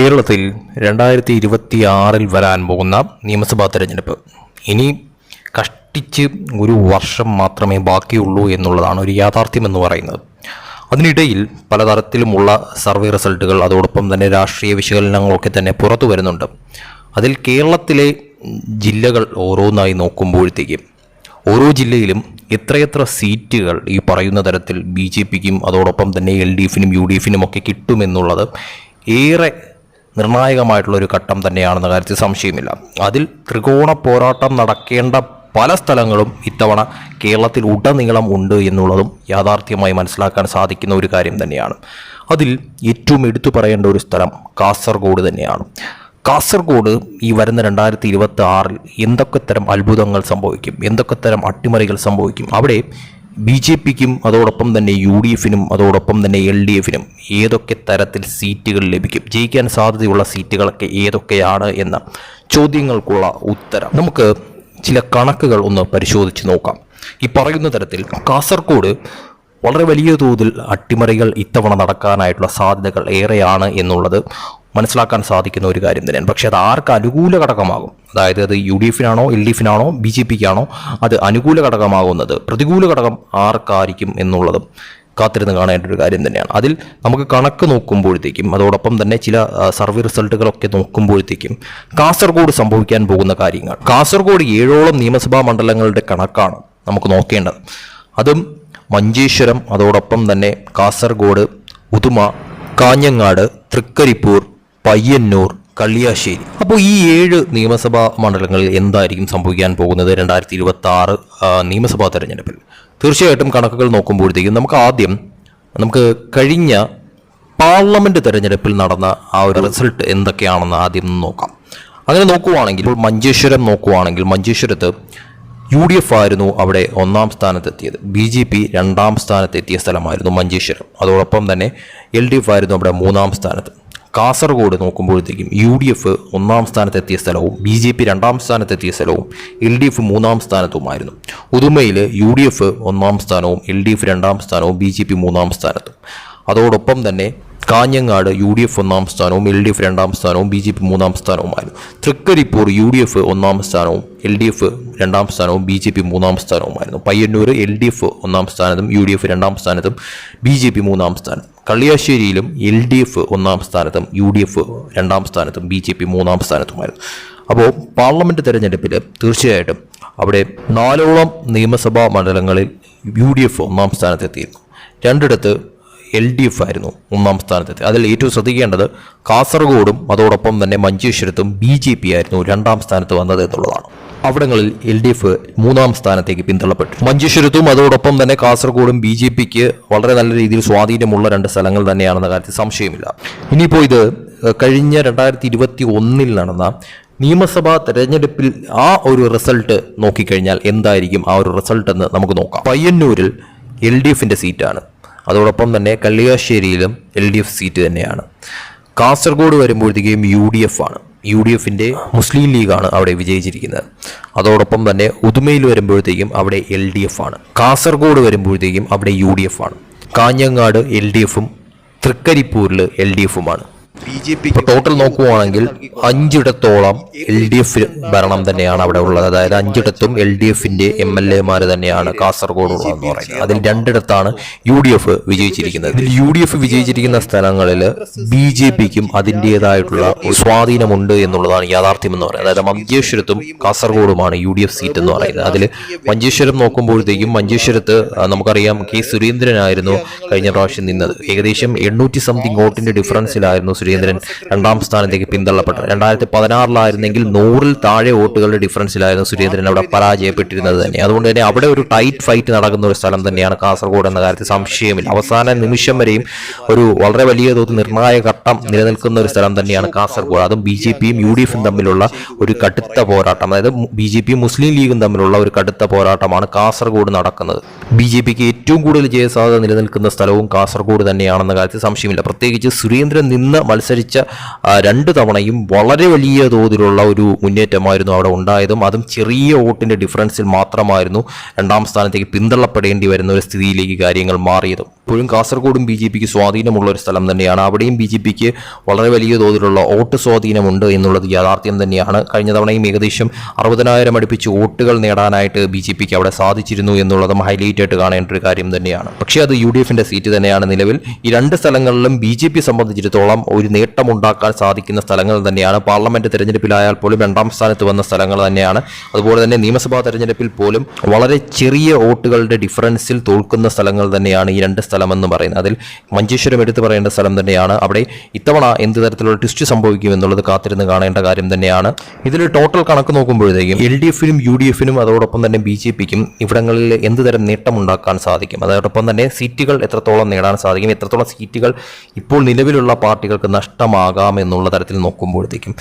കേരളത്തിൽ രണ്ടായിരത്തി ഇരുപത്തി ആറിൽ വരാൻ പോകുന്ന നിയമസഭാ തെരഞ്ഞെടുപ്പ്. ഇനി കഷ്ടിച്ച് ഒരു വർഷം മാത്രമേ ബാക്കിയുള്ളൂ എന്നുള്ളതാണ് ഒരു യാഥാർത്ഥ്യം എന്ന് പറയുന്നത്. അതിനിടയിൽ പലതരത്തിലുമുള്ള സർവേ റിസൾട്ടുകൾ അതോടൊപ്പം തന്നെ രാഷ്ട്രീയ വിശകലനങ്ങളൊക്കെ തന്നെ പുറത്തു വരുന്നുണ്ട്. അതിൽ കേരളത്തിലെ ജില്ലകൾ ഓരോന്നായി നോക്കുമ്പോഴത്തേക്കും ഓരോ ജില്ലയിലും എത്രയെത്ര സീറ്റുകൾ ഈ പറയുന്ന തരത്തിൽ ബി ജെ പിക്കും അതോടൊപ്പം തന്നെ എൽ ഡി എഫിനും യു ഡി എഫിനും ഒക്കെ കിട്ടുമെന്നുള്ളത് ഏറെ നിർണായകമായിട്ടുള്ള ഒരു ഘട്ടം തന്നെയാണെന്ന കാര്യത്തിൽ സംശയമില്ല. അതിൽ ത്രികോണ പോരാട്ടം നടക്കേണ്ട പല സ്ഥലങ്ങളും ഇത്തവണ കേരളത്തിൽ ഉടനീളം ഉണ്ട് എന്നുള്ളതും യാഥാർത്ഥ്യമായി മനസ്സിലാക്കാൻ സാധിക്കുന്ന ഒരു കാര്യം തന്നെയാണ്. അതിൽ ഏറ്റവും എടുത്തു പറയേണ്ട ഒരു സ്ഥലം കാസർഗോഡ് തന്നെയാണ്. കാസർഗോഡ് ഈ വരുന്ന രണ്ടായിരത്തി ഇരുപത്തി ആറിൽ എന്തൊക്കെ തരം അത്ഭുതങ്ങൾ സംഭവിക്കും? എന്തൊക്കെ തരം അട്ടിമറികൾ സംഭവിക്കും? അവിടെ ബി ജെ പിക്കും അതോടൊപ്പം തന്നെ യു ഡി എഫിനും അതോടൊപ്പം തന്നെ എൽ ഡി എഫിനും ഏതൊക്കെ തരത്തിൽ സീറ്റുകൾ ലഭിക്കും? ജയിക്കാൻ സാധ്യതയുള്ള സീറ്റുകളൊക്കെ ഏതൊക്കെയാണ് എന്ന ചോദ്യങ്ങൾക്കുള്ള ഉത്തരം. നമുക്ക് ചില കണക്കുകൾ ഒന്ന് പരിശോധിച്ച് നോക്കാം. ഈ പറയുന്ന തരത്തിൽ കാസർഗോഡ് വളരെ വലിയ തോതിൽ അട്ടിമറികൾ ഇത്തവണ നടക്കാനായിട്ടുള്ള സാധ്യതകൾ ഏറെയാണ് എന്നുള്ളത് മനസ്സിലാക്കാൻ സാധിക്കുന്ന ഒരു കാര്യം തന്നെയാണ്. പക്ഷേ അത് ആർക്ക് അനുകൂല ഘടകമാകും? അതായത് അത് യു ഡി എഫിനാണോ എൽ ഡി എഫിനാണോ ബി ജെ പിക്കാണോ അത് അനുകൂല ഘടകമാകുന്നത് പ്രതികൂല ഘടകം ആർക്കായിരിക്കും എന്നുള്ളതും കാത്തിരുന്ന് കാണേണ്ട ഒരു കാര്യം തന്നെയാണ്. അതിൽ നമുക്ക് കണക്ക് നോക്കുമ്പോഴത്തേക്കും അതോടൊപ്പം തന്നെ ചില സർവേ റിസൾട്ടുകളൊക്കെ നോക്കുമ്പോഴത്തേക്കും കാസർഗോഡ് സംഭവിക്കാൻ പോകുന്ന കാര്യങ്ങൾ. കാസർഗോഡ് ഏഴോളം നിയമസഭാ മണ്ഡലങ്ങളുടെ കണക്കാണ് നമുക്ക് നോക്കേണ്ടത്. അതും മഞ്ചേശ്വരം അതോടൊപ്പം തന്നെ കാസർഗോഡ് ഉദുമ കാഞ്ഞങ്ങാട് തൃക്കരിപ്പൂർ പയ്യന്നൂർ കള്ളിയാശ്ശേരി. അപ്പോൾ ഈ ഏഴ് നിയമസഭാ മണ്ഡലങ്ങളിൽ എന്തായിരിക്കും സംഭവിക്കാൻ പോകുന്നത് രണ്ടായിരത്തി ഇരുപത്തി ആറ് നിയമസഭാ തെരഞ്ഞെടുപ്പിൽ? തീർച്ചയായിട്ടും കണക്കുകൾ നോക്കുമ്പോഴത്തേക്കും നമുക്ക് ആദ്യം നമുക്ക് കഴിഞ്ഞ പാർലമെന്റ് തെരഞ്ഞെടുപ്പിൽ നടന്ന ആ ഒരു റിസൾട്ട് എന്തൊക്കെയാണെന്ന് ആദ്യം നോക്കാം. അങ്ങനെ നോക്കുവാണെങ്കിൽ ഇപ്പോൾ മഞ്ചേശ്വരം നോക്കുവാണെങ്കിൽ മഞ്ചേശ്വരത്ത് യു ഡി എഫ് ആയിരുന്നു അവിടെ ഒന്നാം സ്ഥാനത്തെത്തിയത്. ബി ജെ പി രണ്ടാം സ്ഥാനത്തെത്തിയ സ്ഥലമായിരുന്നു മഞ്ചേശ്വരം. അതോടൊപ്പം തന്നെ എൽ ഡി എഫ് ആയിരുന്നു അവിടെ മൂന്നാം സ്ഥാനത്ത്. കാസർഗോഡ് നോക്കുമ്പോഴത്തേക്കും യു ഡി എഫ് ഒന്നാം സ്ഥാനത്തെത്തിയ സ്ഥലവും ബി ജെ പി രണ്ടാം സ്ഥാനത്തെത്തിയ സ്ഥലവും എൽ ഡി എഫ് മൂന്നാം സ്ഥാനത്തുമായിരുന്നു. ഉദുമയിൽ യു ഡി എഫ് ഒന്നാം സ്ഥാനവും എൽ ഡി എഫ് രണ്ടാം സ്ഥാനവും ബി ജെ പി മൂന്നാം സ്ഥാനത്തും. അതോടൊപ്പം തന്നെ കാഞ്ഞങ്ങാട് യു ഡി എഫ് ഒന്നാം സ്ഥാനവും എൽ ഡി എഫ് രണ്ടാം സ്ഥാനവും ബി ജെ പി മൂന്നാം സ്ഥാനവുമായിരുന്നു. തൃക്കരിപ്പൂർ യു ഡി എഫ് ഒന്നാം സ്ഥാനവും എൽ ഡി എഫ് രണ്ടാം സ്ഥാനവും ബി ജെ പി മൂന്നാം സ്ഥാനവുമായിരുന്നു. പയ്യന്നൂർ എൽ ഡി എഫ് ഒന്നാം സ്ഥാനത്തും യു ഡി എഫ് രണ്ടാം സ്ഥാനത്തും ബി ജെ പി മൂന്നാം സ്ഥാനം കളിയാശ്ശേരിയിലും എൽ ഡി എഫ് ഒന്നാം സ്ഥാനത്തും യു ഡി എഫ് രണ്ടാം സ്ഥാനത്തും ബി ജെ പി മൂന്നാം സ്ഥാനത്തുമായിരുന്നു. അപ്പോൾ പാർലമെന്റ് തെരഞ്ഞെടുപ്പിൽ തീർച്ചയായിട്ടും അവിടെ നാലോളം നിയമസഭാ മണ്ഡലങ്ങളിൽ യു ഡി എഫ് ഒന്നാം സ്ഥാനത്തെത്തിയിരുന്നു. രണ്ടിടത്ത് എൽ ഡി എഫ് ആയിരുന്നു ഒന്നാം സ്ഥാനത്തെത്തി അതിൽ ഏറ്റവും ശ്രദ്ധിക്കേണ്ടത് കാസർഗോഡും അതോടൊപ്പം തന്നെ മഞ്ചേശ്വരത്തും ബി ജെ പി ആയിരുന്നു രണ്ടാം സ്ഥാനത്ത് വന്നത് എന്നുള്ളതാണ്. അവിടങ്ങളിൽ എൽ ഡി എഫ് മൂന്നാം സ്ഥാനത്തേക്ക് പിന്തള്ളപ്പെട്ടു. മഞ്ചേശ്വരത്തും അതോടൊപ്പം തന്നെ കാസർഗോഡും ബി ജെ പിക്ക് വളരെ നല്ല രീതിയിൽ സ്വാധീനമുള്ള രണ്ട് സ്ഥലങ്ങൾ തന്നെയാണെന്ന കാര്യത്തിൽ സംശയമില്ല. ഇനിയിപ്പോൾ ഇത് കഴിഞ്ഞ രണ്ടായിരത്തി ഇരുപത്തി ഒന്നിൽ നടന്ന നിയമസഭാ തെരഞ്ഞെടുപ്പിൽ ആ ഒരു റിസൾട്ട് നോക്കിക്കഴിഞ്ഞാൽ എന്തായിരിക്കും ആ ഒരു റിസൾട്ട് എന്ന് നമുക്ക് നോക്കാം. പയ്യന്നൂരിൽ എൽ ഡി എഫിന്റെ സീറ്റാണ്. അതോടൊപ്പം തന്നെ കള്ളിയാശ്ശേരിയിലും എൽ ഡി എഫ് സീറ്റ് തന്നെയാണ്. കാസർഗോഡ് വരുമ്പോഴത്തേക്കും യു ഡി എഫ് ആണ്. യു ഡി എഫിന്റെ മുസ്ലിം ലീഗാണ് അവിടെ വിജയിച്ചിരിക്കുന്നത്. അതോടൊപ്പം തന്നെ ഉദുമയിൽ വരുമ്പോഴത്തേക്കും അവിടെ എൽ ഡി എഫ് ആണ്. കാസർഗോഡ് വരുമ്പോഴത്തേക്കും അവിടെ യു ഡി എഫ് ആണ്. കാഞ്ഞങ്ങാട് എൽ ഡി എഫും തൃക്കരിപ്പൂരിൽ എൽ ഡി എഫുമാണ്. ഇപ്പോൾ ടോട്ടൽ നോക്കുവാണെങ്കിൽ അഞ്ചിടത്തോളം എൽ ഡി എഫ് ഭരണം തന്നെയാണ് അവിടെ ഉള്ളത്. അതായത് അഞ്ചിടത്തും എൽ ഡി എഫിന്റെ എം എൽ എമാർ തന്നെയാണ് കാസർഗോഡ് ഉള്ളതെന്ന് പറയുന്നത്. അതിൽ രണ്ടിടത്താണ് യു ഡി എഫ് വിജയിച്ചിരിക്കുന്നത്. ഇതിൽ യു ഡി എഫ് വിജയിച്ചിരിക്കുന്ന സ്ഥലങ്ങളിൽ ബി ജെ പിക്കും അതിന്റെതായിട്ടുള്ള സ്വാധീനമുണ്ട് എന്നുള്ളതാണ് യാഥാർത്ഥ്യം എന്ന് പറയുന്നത്. അതായത് മഞ്ചേശ്വരത്തും കാസർഗോഡുമാണ് യു ഡി എഫ് സീറ്റ് എന്ന് പറയുന്നത്. അതിൽ മഞ്ചേശ്വരം നോക്കുമ്പോഴത്തേക്കും മഞ്ചേശ്വരത്ത് നമുക്കറിയാം കെ സുരേന്ദ്രനായിരുന്നു കഴിഞ്ഞ പ്രാവശ്യം നിന്നത്. ഏകദേശം എണ്ണൂറ്റി സംതിങ് വോട്ടിന്റെ ഡിഫറൻസിലായിരുന്നു സുരേന്ദ്രൻ രണ്ടാം സ്ഥാനത്തേക്ക് പിന്തള്ളപ്പെട്ടത് രണ്ടായിരത്തി പതിനാറിലായിരുന്നെങ്കിൽ നൂറിൽ താഴെ വോട്ടുകളുടെ ഡിഫറൻസിലായിരുന്നു സുരേന്ദ്രൻ അവിടെ പരാജയപ്പെട്ടിരുന്നത് തന്നെ. അതുകൊണ്ട് തന്നെ അവിടെ ഒരു ടൈറ്റ് ഫൈറ്റ് നടക്കുന്ന ഒരു സ്ഥലം തന്നെയാണ് കാസർഗോഡ് എന്ന കാര്യത്തിൽ സംശയമില്ല. അവസാന നിമിഷം വരെയും ഒരു വളരെ വലിയ തോതിൽ നിർണായക ഘട്ടം നിലനിൽക്കുന്ന ഒരു സ്ഥലം തന്നെയാണ് കാസർഗോഡ്. അതും ബി ജെ പിയും യു ഡി എഫും തമ്മിലുള്ള ഒരു കടുത്ത പോരാട്ടം. അതായത് ബി ജെ പിയും മുസ്ലിം ലീഗും തമ്മിലുള്ള ഒരു കടുത്ത പോരാട്ടമാണ് കാസർഗോഡ് നടക്കുന്നത്. ബി ജെ പിക്ക് ഏറ്റവും കൂടുതൽ ജയസാധ്യത നിലനിൽക്കുന്ന സ്ഥലവും കാസർഗോഡ് തന്നെയാണെന്ന കാര്യത്തിൽ സംശയമില്ല. പ്രത്യേകിച്ച് സുരേന്ദ്രൻ നിന്ന മത്സരിച്ച രണ്ട് തവണയും വളരെ വലിയ തോതിലുള്ള ഒരു മുന്നേറ്റമായിരുന്നു അവിടെ ഉണ്ടായതും. അതും ചെറിയ വോട്ടിന്റെ ഡിഫറൻസിൽ മാത്രമായിരുന്നു രണ്ടാം സ്ഥാനത്തേക്ക് പിന്തള്ളപ്പെടേണ്ടി വരുന്ന ഒരു സ്ഥിതിയിലേക്ക് കാര്യങ്ങൾ മാറിയതും. ഇപ്പോഴും കാസർഗോഡും ബി ജെ പിക്ക് സ്വാധീനമുള്ള ഒരു സ്ഥലം തന്നെയാണ്. അവിടെയും ബി ജെ പിക്ക് വളരെ വലിയ തോതിലുള്ള വോട്ട് സ്വാധീനമുണ്ട് എന്നുള്ളത് യാഥാർത്ഥ്യം തന്നെയാണ്. കഴിഞ്ഞ തവണയും ഏകദേശം അറുപതിനായിരം അടുപ്പിച്ച് വോട്ടുകൾ നേടാനായിട്ട് ബി ജെ പിക്ക് അവിടെ സാധിച്ചിരുന്നു എന്നുള്ളതും ഹൈലൈറ്റ് ആയിട്ട് കാണേണ്ട ഒരു കാര്യം തന്നെയാണ്. പക്ഷേ അത് യു ഡി എഫിന്റെ സീറ്റ് തന്നെയാണ് നിലവിൽ. ഈ രണ്ട് സ്ഥലങ്ങളിലും ബി ജെ പി സംബന്ധിച്ചിടത്തോളം ഒരു നേട്ടമുണ്ടാക്കാൻ സാധിക്കുന്ന സ്ഥലങ്ങൾ തന്നെയാണ്. പാർലമെന്റ് തെരഞ്ഞെടുപ്പിലായാൽ പോലും രണ്ടാം സ്ഥാനത്ത് വന്ന സ്ഥലങ്ങൾ തന്നെയാണ്. അതുപോലെ തന്നെ നിയമസഭാ തെരഞ്ഞെടുപ്പിൽ പോലും വളരെ ചെറിയ വോട്ടുകളുടെ ഡിഫറൻസിൽ തോൽക്കുന്ന സ്ഥലങ്ങൾ തന്നെയാണ് ഈ രണ്ട് സ്ഥലമെന്ന് പറയുന്നത്. അതിൽ മഞ്ചേശ്വരം എടുത്തു പറയേണ്ട സ്ഥലം തന്നെയാണ്. അവിടെ ഇത്തവണ എന്ത് തരത്തിലുള്ള ട്വിസ്റ്റ് സംഭവിക്കും എന്നുള്ളത് കാത്തിരുന്ന് കാണേണ്ട കാര്യം തന്നെയാണ്. ഇതിൽ ടോട്ടൽ കണക്ക് നോക്കുമ്പോഴത്തേക്കും എൽ ഡി എഫിനും യു ഡി എഫിനും അതോടൊപ്പം തന്നെ ബി ജെ പിക്കും ഇവിടങ്ങളിൽ എന്ത് തരം നേട്ടം ഉണ്ടാക്കാൻ സാധിക്കും? അതോടൊപ്പം തന്നെ സീറ്റുകൾ എത്രത്തോളം നേടാൻ സാധിക്കും? എത്രത്തോളം സീറ്റുകൾ ഇപ്പോൾ നിലവിലുള്ള പാർട്ടികൾക്ക് നഷ്ടമാകാം എന്നുള്ള തരത്തിൽ നോക്കുമ്പോഴത്തേക്കും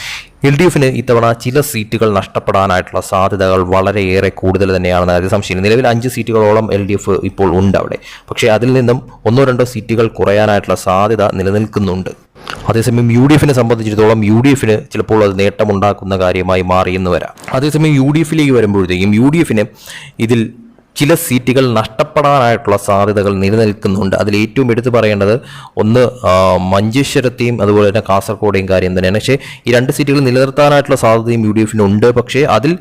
എൽ ഡി എഫിന് ഇത്തവണ ചില സീറ്റുകൾ നഷ്ടപ്പെടാനായിട്ടുള്ള സാധ്യതകൾ വളരെയേറെ കൂടുതൽ തന്നെയാണെന്ന് അതിൽ സംശയം. നിലവിൽ അഞ്ച് സീറ്റുകളോളം എൽ ഡി എഫ് ഇപ്പോൾ ഉണ്ട് അവിടെ. പക്ഷേ അതിൽ നിന്നും ഒന്നോ രണ്ടോ സീറ്റുകൾ കുറയാനായിട്ടുള്ള സാധ്യത നിലനിൽക്കുന്നുണ്ട്. അതേസമയം യു ഡി എഫിനെ സംബന്ധിച്ചിടത്തോളം യു ഡി എഫിന് ചിലപ്പോൾ അത് നേട്ടമുണ്ടാക്കുന്ന കാര്യമായി മാറിയെന്ന് വരാം. അതേസമയം യു ഡി എഫിലേക്ക് വരുമ്പോഴത്തേക്കും യു ഡി എഫിന് ഇതിൽ ചില സീറ്റുകൾ നഷ്ടപ്പെടാനായിട്ടുള്ള സാധ്യതകൾ നിലനിൽക്കുന്നുണ്ട്. അതിൽ ഏറ്റവും എടുത്തു പറയേണ്ടത് ഒന്ന് മഞ്ചേശ്വരത്തെയും അതുപോലെ തന്നെ കാസർഗോഡെയും കാര്യം തന്നെയാണ്. പക്ഷേ ഈ രണ്ട് സീറ്റുകൾ നിലനിർത്താനായിട്ടുള്ള സാധ്യതയും യു ഡി എഫിനുണ്ട്. പക്ഷേ അതിൽ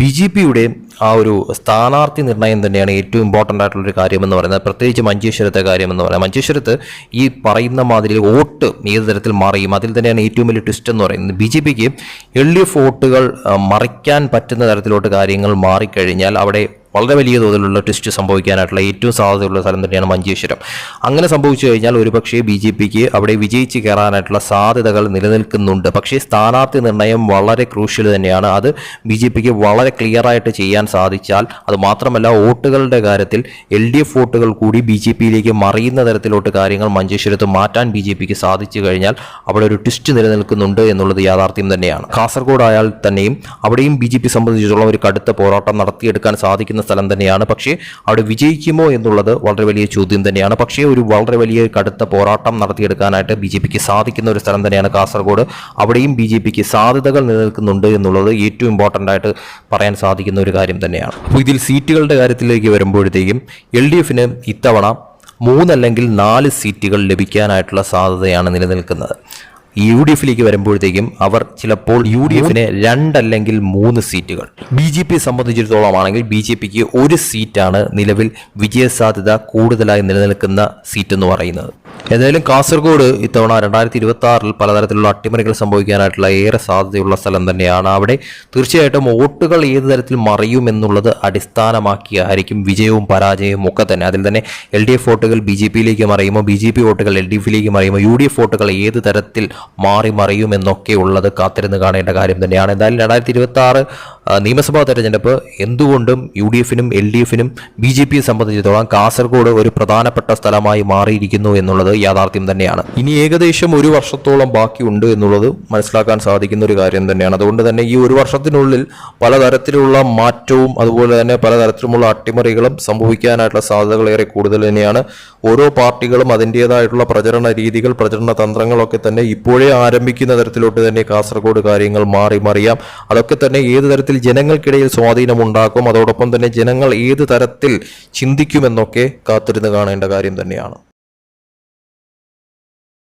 ബി ജെ പിയുടെ ആ ഒരു സ്ഥാനാർത്ഥി നിർണയം തന്നെയാണ് ഏറ്റവും ഇമ്പോർട്ടന്റ് ആയിട്ടുള്ളൊരു കാര്യമെന്ന് പറയുന്നത്. പ്രത്യേകിച്ച് മഞ്ചേശ്വരത്തെ കാര്യമെന്ന് പറയുന്നത്. മഞ്ചേശ്വരത്ത് ഈ പറയുന്ന മാതിരി വോട്ട് ഏത് തരത്തിൽ മറിയും അതിൽ തന്നെയാണ് ഏറ്റവും വലിയ ട്വിസ്റ്റ് എന്ന് പറയുന്നത്. ബി ജെ പിക്ക് എൽ ഡി എഫ് വോട്ടുകൾ മറിക്കാൻ പറ്റുന്ന തരത്തിലോട്ട് കാര്യങ്ങൾ മാറിക്കഴിഞ്ഞാൽ അവിടെ വളരെ വലിയ തോതിലുള്ള ട്വിസ്റ്റ് സംഭവിക്കാനായിട്ടുള്ള ഏറ്റവും സാധ്യതയുള്ള സ്ഥലം തന്നെയാണ് മഞ്ചേശ്വരം. അങ്ങനെ സംഭവിച്ചു കഴിഞ്ഞാൽ ഒരുപക്ഷേ ബി ജെ പിക്ക് അവിടെ വിജയിച്ച് കയറാനായിട്ടുള്ള സാധ്യതകൾ നിലനിൽക്കുന്നുണ്ട്. പക്ഷേ സ്ഥാനാർത്ഥി നിർണയം വളരെ ക്രൂഷ്യൽ തന്നെയാണ്. അത് ബി ജെ പിക്ക് വളരെ ക്ലിയറായിട്ട് ചെയ്യാൻ സാധിച്ചാൽ അത് മാത്രമല്ല വോട്ടുകളുടെ കാര്യത്തിൽ എൽ ഡി എഫ് വോട്ടുകൾ കൂടി ബി ജെ പിയിലേക്ക് മറിയുന്ന തരത്തിലോട്ട് കാര്യങ്ങൾ മഞ്ചേശ്വരത്ത് മാറ്റാൻ ബി ജെ പിക്ക് സാധിച്ചു കഴിഞ്ഞാൽ അവിടെ ഒരു ട്വിസ്റ്റ് നിലനിൽക്കുന്നുണ്ട് എന്നുള്ളത് യാഥാർത്ഥ്യം തന്നെയാണ്. കാസർഗോഡ് ആയാൽ തന്നെയും അവിടെയും ബി ജെ പി സംബന്ധിച്ചിടത്തോളം ഒരു കടുത്ത പോരാട്ടം നടത്തിയെടുക്കാൻ സാധിക്കുന്ന സ്ഥലം തന്നെയാണ്. പക്ഷേ അവിടെ വിജയിക്കുമോ എന്നുള്ളത് വളരെ വലിയ ചോദ്യം തന്നെയാണ്. പക്ഷേ ഒരു വളരെ വലിയ കടുത്ത പോരാട്ടം നടത്തിയെടുക്കാനായിട്ട് ബി ജെ പിക്ക് സാധിക്കുന്ന ഒരു സ്ഥലം തന്നെയാണ് കാസർഗോഡ്. അവിടെയും ബി ജെ പിക്ക് സാധ്യതകൾ നിലനിൽക്കുന്നുണ്ട് എന്നുള്ളത് ഏറ്റവും ഇമ്പോർട്ടന്റ് ആയിട്ട് പറയാൻ സാധിക്കുന്ന ഒരു കാര്യം തന്നെയാണ്. അപ്പോൾ ഇതിൽ സീറ്റുകളുടെ കാര്യത്തിലേക്ക് വരുമ്പോഴത്തേക്കും എൽ ഡി എഫിന് ഇത്തവണ മൂന്നല്ലെങ്കിൽ നാല് സീറ്റുകൾ ലഭിക്കാനായിട്ടുള്ള സാധ്യതയാണ് നിലനിൽക്കുന്നത്. യു ഡി എഫിലേക്ക് വരുമ്പോഴത്തേക്കും അവർ ചിലപ്പോൾ യു ഡി എഫിന് രണ്ടല്ലെങ്കിൽ മൂന്ന് സീറ്റുകൾ. ബി ജെ പി സംബന്ധിച്ചിടത്തോളം ആണെങ്കിൽ ബി ജെ പിക്ക് ഒരു സീറ്റാണ് നിലവിൽ വിജയസാധ്യത കൂടുതലായി നിലനിൽക്കുന്ന സീറ്റ് എന്ന് പറയുന്നത്. ഏതായാലും കാസർഗോഡ് ഇത്തവണ രണ്ടായിരത്തി ഇരുപത്തി ആറിൽ പലതരത്തിലുള്ള അട്ടിമറികൾ സംഭവിക്കാനായിട്ടുള്ള ഏറെ സാധ്യതയുള്ള സ്ഥലം തന്നെയാണ്. അവിടെ തീർച്ചയായിട്ടും വോട്ടുകൾ ഏത് തരത്തിൽ മറിയും എന്നുള്ളത് അടിസ്ഥാനമാക്കിയായിരിക്കും വിജയവും പരാജയവും ഒക്കെ തന്നെ. അതിൽ തന്നെ എൽ ഡി എഫ് വോട്ടുകൾ ബി ജെ പിയിലേക്ക് മറിയുമോ ബി ജെ പി വോട്ടുകൾ എൽ ഡി എഫിലേക്ക് മറിയുമോ യു ഡി എഫ് വോട്ടുകൾ ഏത് തരത്തിൽ മാറി മറിയും എന്നൊക്കെ ഉള്ളത് കാത്തിരുന്ന് കാണേണ്ട കാര്യം തന്നെയാണ്. എന്തായാലും രണ്ടായിരത്തി ഇരുപത്തി ആറ് നിയമസഭാ തെരഞ്ഞെടുപ്പ് എന്തുകൊണ്ടും യു ഡി എഫിനും എൽ ഡി എഫിനും ബി ജെ പിയെ സംബന്ധിച്ചിടത്തോളം കാസർഗോഡ് ഒരു പ്രധാനപ്പെട്ട സ്ഥലമായി മാറിയിരിക്കുന്നു എന്നുള്ളത് യാഥാർത്ഥ്യം തന്നെയാണ്. ഇനി ഏകദേശം ഒരു വർഷത്തോളം ബാക്കിയുണ്ട് എന്നുള്ളത് മനസ്സിലാക്കാൻ സാധിക്കുന്ന ഒരു കാര്യം തന്നെയാണ്. അതുകൊണ്ട് തന്നെ ഈ ഒരു വർഷത്തിനുള്ളിൽ പലതരത്തിലുള്ള മാറ്റവും അതുപോലെ തന്നെ പലതരത്തിലുമുള്ള അട്ടിമറികളും സംഭവിക്കാനായിട്ടുള്ള സാധ്യതകൾ ഏറെ കൂടുതൽ തന്നെയാണ്. ഓരോ പാർട്ടികളും അതിന്റേതായിട്ടുള്ള പ്രചരണ രീതികൾ പ്രചരണ തന്ത്രങ്ങളൊക്കെ തന്നെ ഇപ്പോഴേ ആരംഭിക്കുന്ന തരത്തിലോട്ട് തന്നെ കാസർഗോഡ് കാര്യങ്ങൾ മാറി മറിയാം. അതൊക്കെ തന്നെ ഏത് തരത്തിൽ ജനങ്ങൾക്കിടയിൽ സ്വാധീനം ഉണ്ടാക്കും അതോടൊപ്പം തന്നെ ജനങ്ങൾ ഏത് തരത്തിൽ ചിന്തിക്കുമെന്നൊക്കെ കാത്തിരുന്ന് കാണേണ്ട കാര്യം തന്നെയാണ്.